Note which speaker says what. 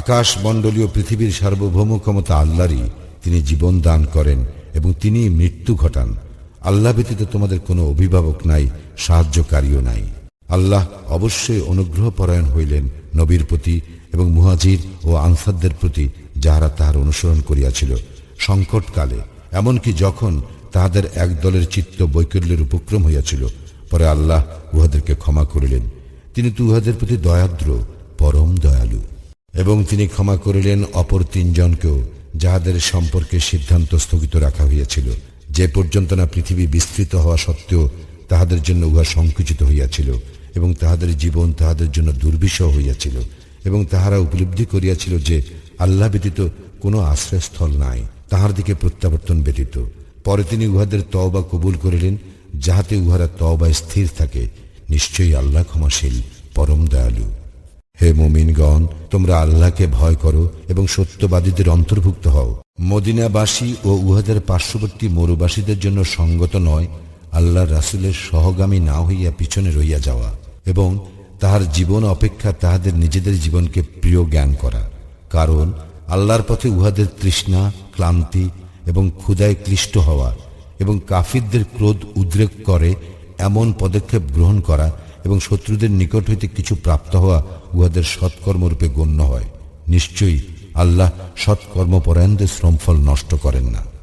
Speaker 1: আকাশ মণ্ডলীয় পৃথিবীর সার্বভৌম ক্ষমতা আল্লাহরই। তিনি জীবন দান করেন এবং তিনি মৃত্যু ঘটান। আল্লাহ ব্যতীত তোমাদের কোনো অভিভাবক নাই, সাহায্যকারীও নাই। আল্লাহ অবশ্যই অনুগ্রহ পরায়ণ হইলেন নবীর প্রতি এবং মুহাজির ও আনসারদের প্রতি যাহারা তাহার অনুসরণ করিয়াছিল সংকটকালে। এমনকি যখন তাহাদের এক দলের চিত্ত বৈকল্যের উপক্রম হইয়াছিল, পরে আল্লাহ উহাদেরকে ক্ষমা করিলেন। তিনি তো উহাদের প্রতি দয়াদ্র, পরম দয়ালু। এবং তিনি ক্ষমা করিলেন অপর তিনজনকেও, যাহাদের সম্পর্কে সিদ্ধান্ত স্থগিত রাখা হইয়াছিল। যে পর্যন্ত না পৃথিবী বিস্তৃত হওয়া সত্ত্বেও তাহাদের জন্য উহা সংকুচিত হইয়াছিল এবং তাহাদের জীবন তাহাদের জন্য দুর্বিষহ হইয়াছিল এবং তাহারা উপলব্ধি করিয়াছিল যে আল্লাহ ব্যতীত কোনো আশ্রয়স্থল নাই, তাহার দিকে প্রত্যাবর্তন ব্যতীত। পরে তিনি উহাদের তওবা কবুল করিলেন, যাহাতে উহারা তওবায় স্থির থাকে। নিশ্চয়ই আল্লাহ ক্ষমাশীল, পরম দয়ালু। হে মুমিনগণ, তোমরা আল্লাহকে ভয় করো এবং সত্যবাদীদের অন্তর্ভুক্ত হও। মদিনাবাসী ও উহাদের পার্শ্ববর্তী মরুবাসীদের জন্য সঙ্গত নয় আল্লাহ রাসুলের সহগামী না হইয়া পিছনে রইয়া যাওয়া এবং তাহার জীবন অপেক্ষা তাহাদের নিজেদের জীবনকে প্রিয় জ্ঞান করা। কারণ আল্লাহর পথে উহাদের তৃষ্ণা, ক্লান্তি এবং ক্ষুদায় ক্লিষ্ট হওয়া এবং কাফিরদের ক্রোধ উদ্রেক করে এমন পদক্ষেপ গ্রহণ করা এবং শত্রুদের নিকট হইতে কিছু প্রাপ্ত হওয়া উহাদের সৎকর্মরূপে গণ্য হয়। নিশ্চয়ই আল্লাহ সৎকর্মপরায়ণদের শ্রমফল নষ্ট করেন না।